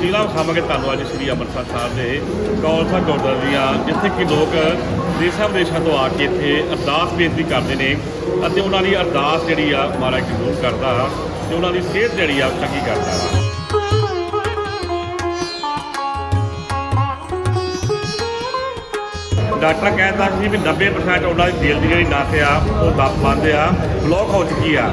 ਤਸਵੀਰਾਂ ਵਿਖਾਵਾਂਗੇ ਤੁਹਾਨੂੰ ਅੱਜ ਸ੍ਰੀ ਅੰਮ੍ਰਿਤਸਰ ਸਾਹਿਬ ਦੇ ਕੌਲਸਾ ਗੁਰਦੁਆਰਾ ਦੀਆਂ, ਜਿੱਥੇ ਕਿ ਲੋਕ ਦੇਸ਼ਾਂ ਵਿਦੇਸ਼ਾਂ ਤੋਂ ਆ ਕੇ ਇੱਥੇ ਅਰਦਾਸ ਬੇਨਤੀ ਕਰਦੇ ਨੇ ਅਤੇ ਉਹਨਾਂ ਦੀ ਅਰਦਾਸ ਜਿਹੜੀ ਆ ਮਹਾਰਾਜ ਕਬੂਲ ਕਰਦਾ ਤੇ ਉਹਨਾਂ ਦੀ ਸਿਹਤ ਜਿਹੜੀ ਆ ਚੰਗੀ ਕਰਦਾ। ਵਾ ਡਾਕਟਰ ਕਹਿੰਦਾ ਸੀ ਵੀ 90% ਉਹਨਾਂ ਦੀ ਦਿਲ ਦੀ ਜਿਹੜੀ ਨਸ ਆ, ਉਹ ਦੱਬ ਬੰਦ ਆ ਬਲੌਕ ਹੋ ਚੁੱਕੀ ਆ।